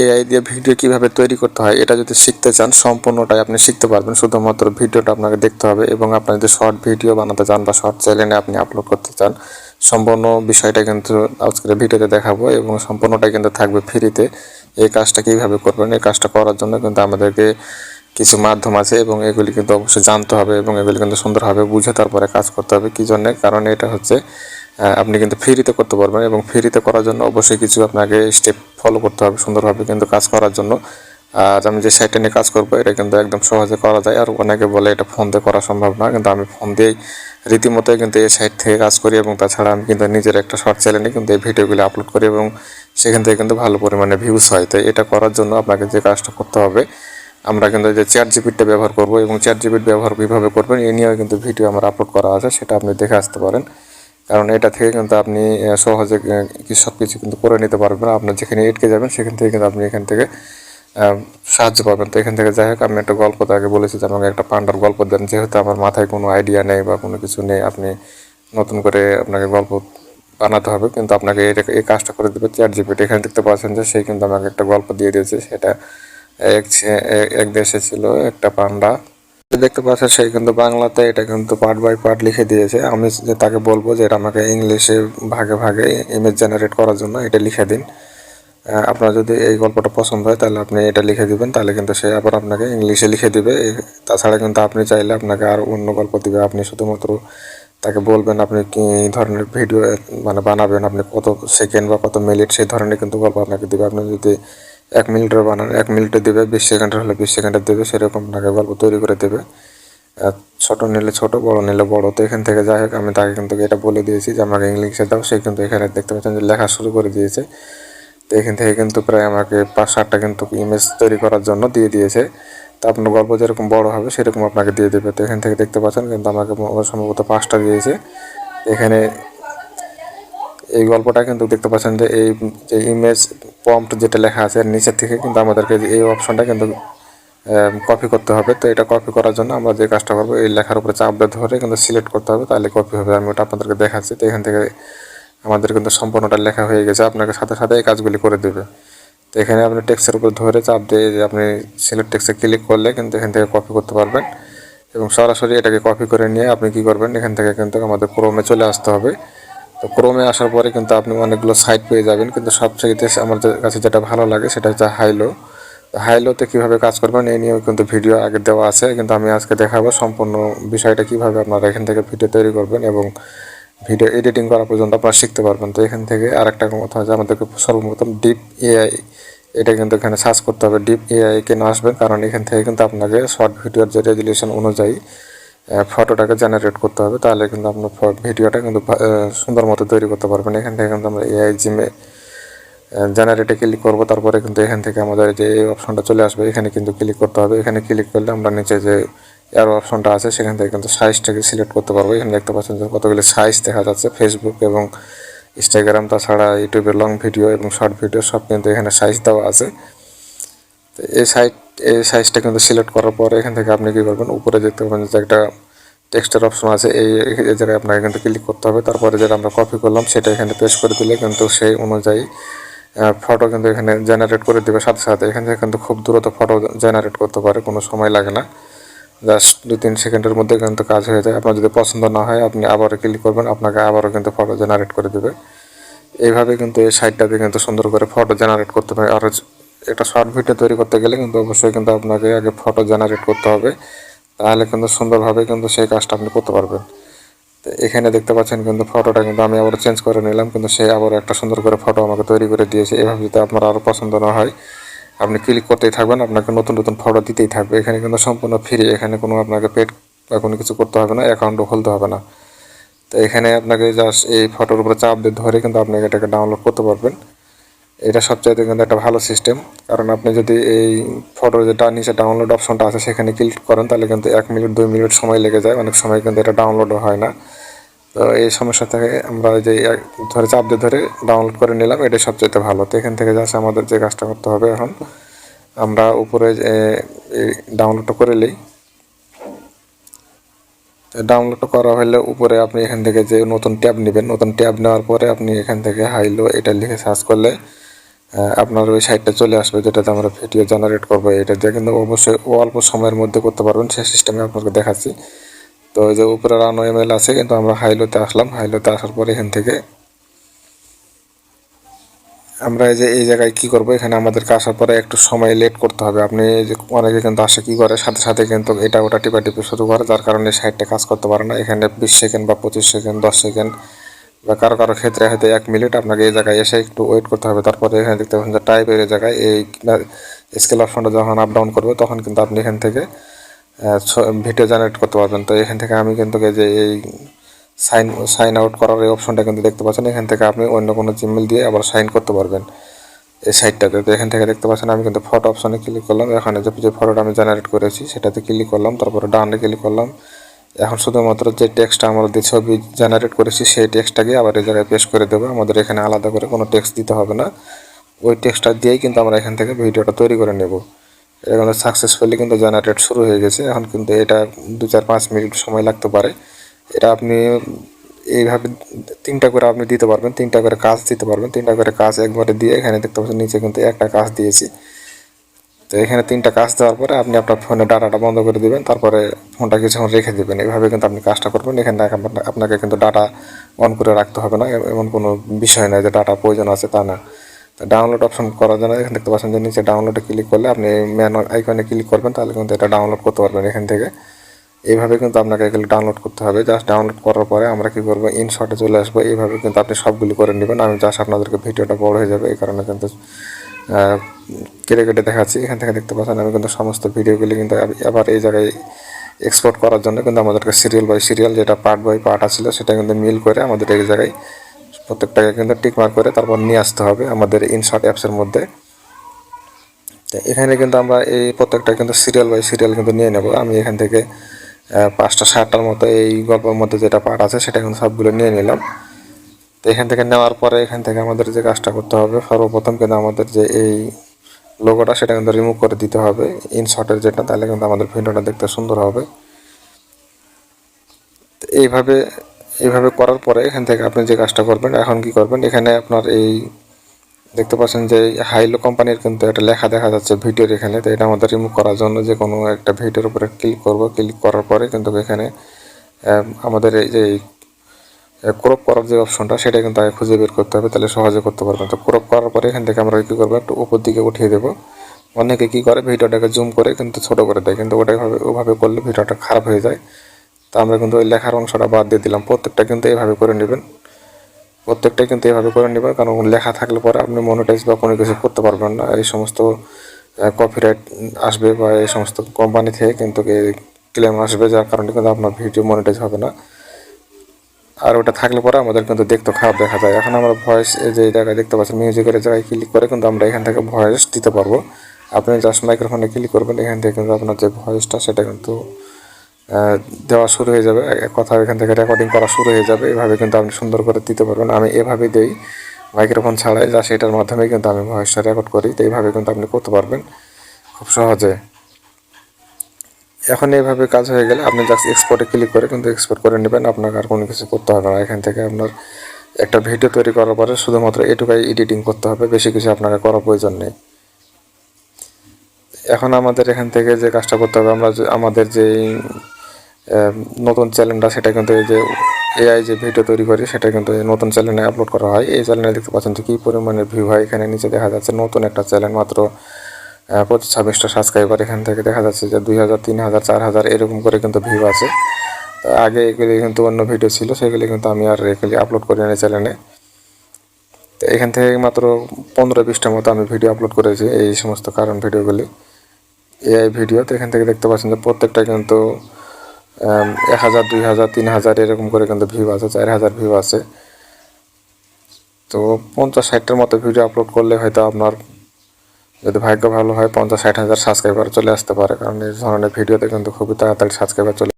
AI দিয়ে video কীভাবে তৈরি করতে হয়, এটা যদি শিখতে চান, সম্পূর্ণটাই আপনি শিখতে পারবেন। শুধুমাত্র ভিডিওটা আপনাকে দেখতে হবে এবং আপনি যদি শর্ট ভিডিও বানাতে চান বা শর্ট চ্যানেলে আপনি আপলোড করতে চান, সম্পূর্ণ বিষয়টা কিন্তু আজকের ভিডিওতে দেখাবো এবং সম্পূর্ণটাই কিন্তু থাকবে ফ্রিতে। এই কাজটা কীভাবে করবেন, এই কাজটা করার জন্য কিন্তু আমাদেরকে কিছু মাধ্যম আছে এবং এগুলি কিন্তু অবশ্যই জানতে হবে এবং এগুলি কিন্তু সুন্দরভাবে বুঝে তারপরে কাজ করতে হবে। কী জন্যে? কারণ এটা হচ্ছে আপনি কিন্তু ফ্রিতে করতে পারবেন এবং ফ্রিতে করার জন্য অবশ্যই কিছু আপনাকে স্টেপ ফলো করতে হবে সুন্দরভাবে কিন্তু কাজ করার জন্য। আর আমি যে সাইটটা নিয়ে কাজ করব, এটা কিন্তু একদম সহজে করা যায়। আর অনেকে বলে এটা ফোন দিয়ে করা সম্ভব না, কিন্তু আমি ফোন দিয়েই রীতিমতোই কিন্তু এই সাইট থেকে কাজ করি এবং তাছাড়া আমি কিন্তু নিজের একটা শর্ট চ্যানেলে কিন্তু এই ভিডিওগুলো আপলোড করি এবং সেখান থেকে কিন্তু ভালো পরিমাণে ভিউজ হয়। তো এটা করার জন্য আপনাকে যে কাজটা করতে হবে, আমরা কিন্তু যে চ্যাট জিপিটা ব্যবহার করব এবং চ্যাট জিপির ব্যবহার কীভাবে করবেন এই নিয়েও কিন্তু ভিডিও আমার আপলোড করা আছে, সেটা আপনি দেখে আসতে পারেন। কারণ এটা থেকে কিন্তু আপনি সহজে সব কিছু কিন্তু করে নিতে পারবেন। আপনার যেখানে এটকে যাবেন, সেখান থেকে কিন্তু আপনি এখান থেকে সাহায্য পাবেন। তো এখান থেকে যাই হোক, আমি একটা গল্প তো আগে বলেছি যে আমাকে একটা পান্ডার গল্প দেন। যেহেতু আমার মাথায় কোনো আইডিয়া নেই বা কোনো কিছু নেই, আপনি নতুন করে আপনাকে গল্প বানাতে হবে, কিন্তু আপনাকে এটা- এই কাজটা করে দেবে চ্যাট জিপিটি এখানে দেখতে পাচ্ছেন যে সেই কিন্তু আমাকে একটা গল্প দিয়ে দিয়েছে। সেটা এক এক দেশে ছিল একটা পান্ডা। দেখতে পাচ্ছেন সেই কিন্তু বাংলাতে এটা কিন্তু পার্ট বাই পার্ট লিখে দিয়েছে। আমি যে তাকে বলব যে এটা আমাকে ইংলিশে ভাগে ভাগে ইমেজ জেনারেট করার জন্য এটা লিখে দিন। আপনার যদি এই গল্পটা পছন্দ হয়, তাহলে আপনি এটা লিখে দিবেন। তাহলে কিন্তু সে আবার আপনাকে ইংলিশে লিখে দিবে। তাছাড়া কিন্তু আপনি চাইলে আপনাকে আর অন্য গল্প দিবে। আপনি শুধুমাত্র তাকে বলবেন, আপনি কি ধরনের ভিডিও মানে বানাবেন? আপনি কত সেকেন্ড বা কত মিনিট সেই ধরনের কিন্তু গল্প আপনাকে দিবে। আপনি যদি এক মিনিটের বানান, এক মিনিটে দেবে, বিশ সেকেন্ডের হলে বিশ সেকেন্ডের দেবে, সেরকম আপনাকে গল্প তৈরি করে দেবে। ছোট নিলে ছোট, বড় নিলে বড়। তো এখান থেকে যাই হোক, আমি তাকে কিন্তু এটা বলে দিয়েছি যে আমাকে ইংলিশে দাও, সে কিন্তু এখানে দেখতে পাচ্ছেন যে লেখা শুরু করে দিয়েছে। তো এখান থেকে কিন্তু প্রায় আমাকে পাঁচ সাতটা কিন্তু ইমেজ তৈরি করার জন্য দিয়ে দিয়েছে। তো আপনার গল্প যেরকম বড় হবে, সেরকম আপনাকে দিয়ে দেবে। তো এখান থেকে দেখতে পাচ্ছেন কিন্তু আমাকে সম্ভবত পাঁচটা দিয়েছে। এখানে এই গল্পটা কিন্তু দেখতে পাচ্ছেন যে এই যে ইমেজ পম্পট যেটা লেখা আছে এর নিচের থেকে কিন্তু আমাদেরকে এই অপশনটা কিন্তু কপি করতে হবে। তো এটা কপি করার জন্য আমরা যে কাজটা করব, এই লেখার উপরে চাপ দিয়ে ধরে কিন্তু সিলেক্ট করতে হবে, তাহলে কপি হবে। আমি ওটা আপনাদেরকে দেখাচ্ছি। তো এখান থেকে আমাদের কিন্তু সম্পূর্ণটা লেখা হয়ে গেছে। আপনাকে সাথে সাথে এই কাজগুলি করে দেবে। তো এখানে আপনি টেক্সের উপর ধরে চাপ দিয়ে যে আপনি সিলেক্ট টেক্সে ক্লিক করলে কিন্তু এখান থেকে কপি করতে পারবেন। এবং সরাসরি এটাকে কপি করে নিয়ে আপনি কি করবেন? এখান থেকে কিন্তু আমাদের ক্রমে চলে আসতে হবে। তো ক্রোমে আসার পরে কিন্তু আপনি অনেকগুলো সাইট পেয়ে যাবেন। কিন্তু সবচেয়ে আমাদের কাছে যেটা ভালো লাগে সেটা হচ্ছে হাইলো হাইলোতে কীভাবে কাজ করবেন এই নিয়েও কিন্তু ভিডিও আগে দেওয়া আছে। কিন্তু আমি আজকে দেখাবো সম্পূর্ণ বিষয়টা কীভাবে আপনারা এখান থেকে ভিডিও তৈরি করবেন এবং ভিডিও এডিটিং করা পর্যন্ত আপনারা শিখতে পারবেন। তো এখান থেকে আরেকটা কথা হচ্ছে আমাদেরকে সর্বপ্রথম ডিপ এআই এটা কিন্তু এখানে সার্চ করতে হবে। ডিপ এআই কেন আসবেন কারণ এখান থেকে কিন্তু আপনাকে শর্ট ভিডিওর যে রেজুলেশন অনুযায়ী ফটোটাকে জেনারেট করতে হবে, তাহলে কিন্তু আপনার ভিডিওটা কিন্তু সুন্দর মতো তৈরি করতে পারবেন। এখান থেকে কিন্তু আমরা এআই জিমে জেনারেটে ক্লিক করব, তারপরে কিন্তু এখান থেকে আমাদের যে এই অপশনটা চলে আসবে, এখানে কিন্তু ক্লিক করতে হবে। এখানে ক্লিক করলে আমরা নিচে যে এর অপশনটা আছে, সেখান থেকে কিন্তু সাইজটাকে সিলেক্ট করতে পারব। এখানে দেখতে পাচ্ছেন যে কতগুলি সাইজ দেখা যাচ্ছে। ফেসবুক এবং ইনস্টাগ্রাম তাছাড়া ইউটিউবের লং ভিডিও এবং শর্ট ভিডিও সব কিন্তু এখানে সাইজ দেওয়া আছে। তো এই সাইট এই সাইজটা কিন্তু সিলেক্ট করার পরে এখান থেকে আপনি কী করবেন? উপরে দেখতে পাবেন যে একটা টেক্সটের অপশন আছে। এই জায়গায় আপনাকে কিন্তু ক্লিক করতে হবে। তারপরে যেটা আমরা কপি করলাম, সেটা এখানে পেস্ট করে দিলে কিন্তু সেই অনুযায়ী ফটো কিন্তু এখানে জেনারেট করে দেবে। সাথে সাথে এখান থেকে কিন্তু খুব দ্রুত ফটো জেনারেট করতে পারে, কোনো সময় লাগে না। জাস্ট দু তিন সেকেন্ডের মধ্যে কিন্তু কাজ হয়ে যায়। আপনার যদি পছন্দ না হয়, আপনি আবারও ক্লিক করবেন, আপনাকে আবারও কিন্তু ফটো জেনারেট করে দেবে। এইভাবে কিন্তু এই সাইটটাতে কিন্তু সুন্দর করে ফটো জেনারেট করতে পারে আর একটা শর্ট ভিডিও তৈরি করতে গেলে কিন্তু অবশ্যই কিন্তু আপনাকে আগে ফটো জেনারেট করতে হবে। তাহলে কিন্তু সুন্দরভাবে কিন্তু সেই কাজটা আপনি করতে পারবেন। তো এখানে দেখতে পাচ্ছেন কিন্তু ফটোটা কিন্তু আমি আবার চেঞ্জ করে নিলাম, কিন্তু সে আবার একটা সুন্দর করে ফটো আমাকে তৈরি করে দিয়েছে। এভাবে যদি আপনার আরও পছন্দ না হয়, আপনি ক্লিক করতেই থাকবেন, আপনাকে নতুন নতুন ফটো দিতেই থাকবে। এখানে কিন্তু সম্পূর্ণ ফ্রি এখানে কোনো আপনাকে পেড বা কোনো কিছু করতে হবে না অ্যাকাউন্টও খুলতে হবে না। তো এখানে আপনাকে জাস্ট এই ফটোর উপরে চাপ দিয়ে ধরে কিন্তু আপনি এটাকে ডাউনলোড করতে পারবেন। এটা সবচাইতে কিন্তু একটা ভালো সিস্টেম কারণ আপনি যদি এই ফটোর যেটা নিচে ডাউনলোড অপশনটা আছে, সেখানে ক্লিক করেন, তাহলে কিন্তু এক মিনিট দুই মিনিট সময় লেগে যায়। অনেক সময় কিন্তু এটা ডাউনলোডও হয় না। তো এই সমস্যা থেকে আমরা যে, ধরে চাপ দিয়ে ধরে ডাউনলোড করে নিলাম, এটাই সবচাইতে ভালো। তো এখান থেকে যাচ্ছে আমাদের যে কাজটা করতে হবে এখন, আমরা উপরে ডাউনলোডটা করে নিই। ডাউনলোড করা হলে উপরে আপনি এখান থেকে যে নতুন ট্যাব নেবেন, নতুন ট্যাব নেওয়ার পরে আপনি এখান থেকে হাইলো এটা লিখে সার্চ করলে আপনার ওই সাইটটা চলে আসবে, যেটাতে আমরা ভিডিও জেনারেট করব, এটা দিয়ে কিন্তু অবশ্যই অল্প সময়ের মধ্যে করতে পারবেন, সেই সিস্টেমে আপনাকে দেখাচ্ছি। তো এই যে উপরে রানো এমএল আছে, কিন্তু আমরা হাইলোতে আসলাম। হাইলোতে আসার পরে এখান থেকে আমরা এই যে, এই জায়গায় কি করব, এখানে আমাদেরকে আসার পরে একটু সময় লেট করতে হবে। আপনি অনেকে কিন্তু আসে কি করে, সাথে সাথে কিন্তু এটা ওটা টিপা টিপে শুরু করে, যার কারণে সাইডটা কাজ করতে পারে না। এখানে বিশ সেকেন্ড বা পঁচিশ সেকেন্ড, দশ সেকেন্ড বা কারও কারও ক্ষেত্রে হয়তো এক মিনিট আপনাকে এই জায়গায় এসে একটু ওয়েট করতে হবে। তারপরে এখানে দেখতে পাচ্ছেন যে টাইপের এই জায়গায় এই স্কেল অপশনটা যখন আপ ডাউন করবে, তখন কিন্তু আপনি এখান থেকে ভিডিও জেনারেট করতে পারবেন। তো এখান থেকে আমি কিন্তু যে এই সাইন সাইন আউট করার এই অপশনটা কিন্তু দেখতে পাচ্ছেন। এখান থেকে আপনি অন্য কোনো জিমেল দিয়ে আবার সাইন করতে পারবেন এই সাইটটাতে তো এখান থেকে দেখতে পাচ্ছেন, আমি কিন্তু ফটো অপশনে ক্লিক করলাম। এখানে যে ফটোটা আমি জেনারেট করেছি, সেটাতে ক্লিক করলাম। তারপরে ডানে ক্লিক করলাম। এখন শুধুমাত্র যে টেক্সটটা আমরা যে ছবি জেনারেট করেছি, সেই টেক্সটটাকে আবার এই জায়গায় পেশ করে দেবো। আমাদের এখানে আলাদা করে কোনো টেক্সট দিতে হবে না। ওই টেক্সটটা দিয়েই কিন্তু আমরা এখান থেকে ভিডিওটা তৈরি করে নেব। কিন্তু সাকসেসফুলি কিন্তু জেনারেট শুরু হয়ে গেছে। এখন কিন্তু এটা দু চার পাঁচ মিনিট সময় লাগতে পারে। এটা আপনি এইভাবে তিনটা করে আপনি দিতে পারবেন। তিনটা করে কাজ দিতে পারবেন। তিনটা করে কাজ একবারে দিয়ে এখানে দেখতে পাচ্ছেন, নিচে কিন্তু একটা কাজ দিয়েছি। তো এখানে তিনটা কাজ দেওয়ার পরে আপনি আপনার ফোনে ডাটাটা বন্ধ করে দেবেন, তারপরে ফোনটা কিছুক্ষণ রেখে দেবেন। এভাবে কিন্তু আপনি কাজটা করবেন। এখানে আপনাকে কিন্তু ডাটা অন করে রাখতে হবে না এমন কোনো বিষয় নয় যে ডাটা প্রয়োজন আছে তা না। তো ডাউনলোড অপশন করার জন্য এখানে দেখতে পাচ্ছেন যে নিচে ডাউনলোডে ক্লিক করলে আপনি ম্যান আইকনে ক্লিক করবেন, তাহলে কিন্তু এটা ডাউনলোড করতে পারবেন এখান থেকে। এইভাবে কিন্তু আপনাকে এগুলো ডাউনলোড করতে হবে। জাস্ট ডাউনলোড করার পরে আমরা কী করব ইনশটে চলে আসব। এইভাবে কিন্তু আপনি সবগুলি করে নেবেন। আমি জাস্ট আপনাদেরকে ভিডিওটা বড় হয়ে যাবে, এই কারণে কিন্তু কেটে কেটে দেখাচ্ছি, এখান থেকে দেখতে পাচ্ছেন। আমি কিন্তু সমস্ত ভিডিওগুলি কিন্তু আব- আবার এই জায়গায় এক্সপোর্ট করার জন্য কিন্তু আমাদেরকে সিরিয়াল বাই সিরিয়াল যেটা পার্ট বাই পার্ট আছিল, সেটা কিন্তু মিল করে আমাদের এই জায়গায় প্রত্যেকটাকে কিন্তু টিক মার্ক করে তারপর নিয়ে আসতে হবে আমাদের ইনশট অ্যাপসের মধ্যে। তো এখানে কিন্তু আমরা এই প্রত্যেকটা কিন্তু সিরিয়াল বাই সিরিয়াল কিন্তু নিয়ে নেব। আমি এখান থেকে পাঁচটা, সাতটার মতো এই গল্পের মধ্যে যেটা পার্ট আছে, সেটা কিন্তু সবগুলো নিয়ে নিলাম। তো এখান থেকে নেওয়ার পরে এখান থেকে আমাদের যে কাজটা করতে হবে, সর্বপ্রথম কিন্তু আমাদের যে এই লোগোটা সেটা কিন্তু রিমুভ করে দিতে হবে। ইনশটের যেটা, তাহলে কিন্তু আমাদের ভিডিওটা দেখতে সুন্দর হবে। এইভাবে এইভাবে করার পরে এখান থেকে আপনি যে কাজটা করবেন, এখন কি করবেন? এখানে আপনার এই দেখতে পাচ্ছেন যে হাইলো কোম্পানির কিন্তু একটা লেখা দেখা যাচ্ছে ভিডিওর এখানে। তো এটা আমাদের রিমুভ করার জন্য যে কোনো একটা ভিডিওর উপরে ক্লিক করব। ক্লিক করার পরে কিন্তু এখানে আমাদের এই যে ক্রপ করার যে অপশনটা সেটা কিন্তু আগে খুঁজে বের করতে হবে, তাহলে সহজে করতে পারবেন। তো ক্রপ করার পরে এখান থেকে আমরা কী করব, একটু উপর দিকে উঠিয়ে দেবো। অনেকে কী করে, ভিডিওটাকে জুম করে কিন্তু ছোটো করে দেয়, কিন্তু ওটা ভাবে ওভাবে করলে ভিডিওটা খারাপ হয়ে যায়। তো আমরা কিন্তু ওই লেখার অংশটা বাদ দিয়ে দিলাম। প্রত্যেকটা কিন্তু এইভাবে করে নেবেন। প্রত্যেকটাই কিন্তু এভাবে করে নেবেন, কারণ লেখা থাকলে পরে আপনি মনিটাইজ বা কোনো কিছু করতে পারবেন না। এই সমস্ত কপিরাইট আসবে বা এই সমস্ত কোম্পানি থেকে কিন্তু ক্লেম আসবে, যার কারণে কিন্তু আপনার ভিডিও মনিটাইজ হবে না। আর ওটা থাকলে পরে আমাদের কিন্তু দেখতে খারাপ দেখা যায়। এখন আমরা ভয়েস যে জায়গায় দেখতে পাচ্ছেন মিউজিকের জায়গায় ক্লিক করে কিন্তু আমরা এখান থেকে ভয়েস দিতে পারব। আপনি জাস্ট মাইক্রোফোনে ক্লিক করবেন, এখান থেকে কিন্তু আপনার যে ভয়েসটা সেটা কিন্তু দেওয়া শুরু হয়ে যাবে। কথা এখান থেকে রেকর্ডিং করা শুরু হয়ে যাবে। এভাবে কিন্তু আপনি সুন্দর করে দিতে পারবেন। আমি এভাবেই দিই মাইক্রোফোন ছাড়াই যা সেটার মাধ্যমে কিন্তু আমি ভয়েসটা রেকর্ড করি। তো এইভাবে কিন্তু আপনি করতে পারবেন, খুব সহজে। এখন এইভাবে কাজ হয়ে গেলে আপনি জাস্ট এক্সপোর্টে ক্লিক করে কিন্তু এক্সপোর্ট করে নেবেন। আপনাকে আর কোনো কিছু করতে হবে না। এখান থেকে আপনার একটা ভিডিও তৈরি করার পরে শুধুমাত্র এটুকাই এডিটিং করতে হবে। বেশি কিছু আপনাকে করার প্রয়োজন নেই। এখন আমাদের এখান থেকে যে কাজটা করতে হবে, আমরা আমাদের যে নতুন চ্যানেলটা সেটা কিন্তু এই যে এআই যে ভিডিও তৈরি করি, সেটা কিন্তু নতুন চ্যানেলে আপলোড করা হয়। এই চ্যানেলে দেখতে পাচ্ছেন যে কী পরিমাণে ভিউ হয়। এখানে নিচে দেখা যাচ্ছে নতুন একটা চ্যানেল মাত্র পঁচিশ, ছাব্বিশটা সাবস্ক্রাইবার এখান থেকে দেখা যাচ্ছে যে দুই হাজার, তিন হাজার, চার হাজার এরকম করে কিন্তু ভিউ আছে। আগে এগুলি কিন্তু অন্য ভিডিও ছিল, সেগুলি কিন্তু আমি আর এগুলি আপলোড করি না চ্যানেলে তো এখান থেকে মাত্র পনেরো, বিশটার মতো আমি ভিডিও আপলোড করেছি এই সমস্ত কারণ ভিডিওগুলি এআই ভিডিও তো এখান থেকে দেখতে পাচ্ছেন যে প্রত্যেকটা কিন্তু এক হাজার, দুই হাজার, তিন হাজার এরকম করে কিন্তু ভিউ আছে, চার হাজার ভিউ আছে। তো পঞ্চাশ, ষাটটার মতো ভিডিও আপলোড করলে হয়তো আপনার যদি ভাগ্য ভালো হয়, পঞ্চাশ ষাট হাজার সাবস্ক্রাইবার চলে আসতে পারে। কারণ এই ধরনের ভিডিওতে কিন্তু খুবই তাড়াতাড়ি সাবস্ক্রাইবার চলে